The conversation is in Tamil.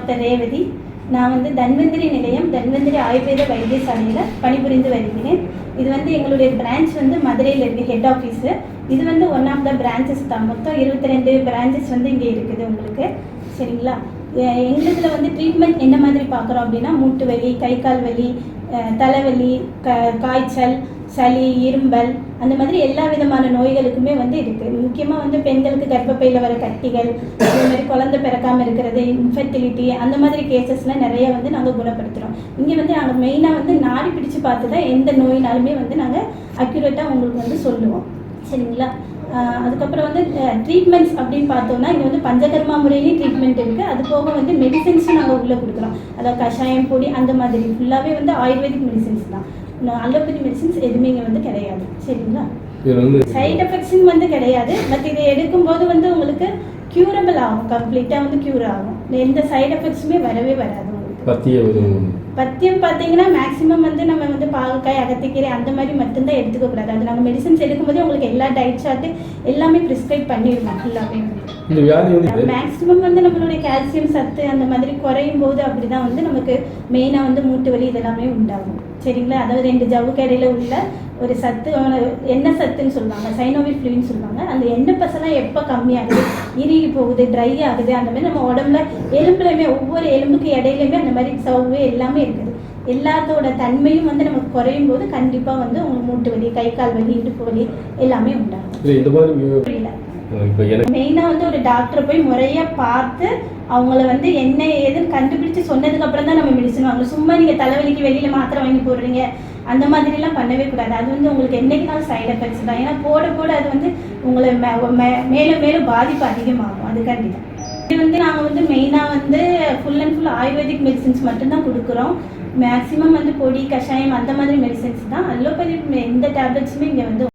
டாக்டர் ரேவதி. நான் வந்து தன்வந்திரி நிலையம் தன்வந்திரி ஆயுர்வேத வைத்தியசாலையில் பணிபுரிந்து வருகிறேன். இது வந்து எங்களுடைய பிரான்ச் வந்து மதுரையில் இருக்குது ஹெட் ஆஃபீஸு இது வந்து ஒன் ஆஃப் த பிரான்ச்சஸ் தான். மொத்தம் இருபத்தி ரெண்டு பிரான்ச்சஸ் வந்து இங்கே இருக்குது உங்களுக்கு. சரிங்களா? எங்களுதுல வந்து ட்ரீட்மெண்ட் என்ன மாதிரி பார்க்குறோம் அப்படின்னா மூட்டு வலி கை கால் வலி தலைவலி க காய்ச்சல் சளி இரும்பல் அந்த மாதிரி எல்லா விதமான நோய்களுக்குமே வந்து இருக்குது முக்கியமாக வந்து பெண்களுக்கு கர்ப்பப்பையில் வர கட்டிகள் அதே மாதிரி குழந்தை பிறக்காமல் இருக்கிறது இன்ஃபர்டிலிட்டி அந்த மாதிரி கேசஸ்லாம் நிறைய வந்து நாங்கள் குணப்படுத்துகிறோம் இங்கே வந்து நாங்கள் மெயினாக வந்து நாடி பிடிச்சு பார்த்து தான் எந்த நோயினாலுமே வந்து நாங்கள் அக்யூரேட்டாக உங்களுக்கு வந்து சொல்லுவோம். சரிங்களா? அதுக்கப்புறம் வந்து ட்ரீட்மெண்ட்ஸ் அப்படின்னு பார்த்தோம்னா இங்கே வந்து பஞ்சகர்மா முறையிலேயும் ட்ரீட்மெண்ட் இருக்குது அது போக வந்து மெடிசின்ஸும் நாங்கள் உள்ளே கொடுக்குறோம். அதாவது கஷாயம் பொடி அந்த மாதிரி. ஃபுல்லாகவே வந்து ஆயுர்வேதிக் மெடிசின்ஸ் தான். அலோபதி மெடிசின்ஸ் எதுவுமே இங்கே வந்து கிடையாது. சரிங்களா? சைடு எஃபெக்ட்ஸும் வந்து கிடையாது. பட் இதை எடுக்கும்போது வந்து உங்களுக்கு க்யூரபிள் ஆகும். கம்ப்ளீட்டாக வந்து க்யூர் ஆகும். எந்த சைடு எஃபெக்ட்ஸுமே வரவே வராது பத்திய பத்தியம் பார்த்தீங்கன்னா மேக்ஸிமம் வந்து நம்ம வந்து பாகக்காய் அகத்திக்கீரை அந்த மாதிரி மட்டும்தான் எடுத்துக்க கூடாது. அது நாங்கள் மெடிசன்ஸ் எடுக்கும்போதே உங்களுக்கு எல்லா டயட் சார்ட்டு எல்லாமே ப்ரிஸ்கிரைப் பண்ணிடுவோம் வந்து இந்த வியாதி வந்து மேக்ஸிமம் வந்து நம்மளுடைய கால்சியம் சத்து அந்த மாதிரி குறையும் போது அப்படிதான் வந்து நமக்கு மெயினாக வந்து மூட்டு வலி இதெல்லாமே உண்டாகும். சரிங்களா? அதாவது ரெண்டு ஜவ்வுக்கு இடையில உள்ள ஒரு சத்து எண்ணெய் சத்துன்னு சொல்லுவாங்க சைனோவில் ஃப்ளூன்னு சொல்லுவாங்க. அந்த எண்ணெய் பசெல்லாம் எப்போ கம்மியாகுது? இறுகி போகுது ட்ரை ஆகுது அந்த மாதிரி நம்ம உடம்புல எலும்புலையுமே ஒவ்வொரு எலும்புக்கு இடையிலுமே அந்த மாதிரி சவ்வு எல்லாமே இருக்குது. எல்லாத்தோட தன்மையும் வந்து நமக்கு குறையும் போது கண்டிப்பாக வந்து உங்களுக்கு மூட்டு வலி கை கால் வலி இடுப்பு வலி எல்லாமே உண்டாகும். இப்போ எனக்கு மெயினாக வந்து ஒரு டாக்டரை போய் முறையாக பார்த்து அவங்கள வந்து என்ன ஏதுன்னு கண்டுபிடிச்சு சொன்னதுக்கு அப்புறம் தான் நம்ம மெடிசன் வாங்கணும். சும்மா நீங்கள் தலைவலிக்கு வெளியில் மாத்திரை வாங்கி போடுறீங்க. அந்த மாதிரிலாம் பண்ணவே கூடாது. அது வந்து உங்களுக்கு என்னைக்குனாலும் சைடு எஃபெக்ட்ஸ் தான். ஏன்னா போட போட அது வந்து உங்களை மே- மே- மேலும் மேலும் பாதிப்பு அதிகமாகும். அதுக்காண்டி தான் இது வந்து நாங்கள் வந்து மெயினாக வந்து full and full Ayurvedic medicines மட்டும்தான் கொடுக்குறோம். மேக்ஸிமம் வந்து பொடி கஷாயம் அந்த மாதிரி மெடிசின்ஸ் தான். அலோபதி எந்த டேப்லெட்ஸுமே இங்கே வந்து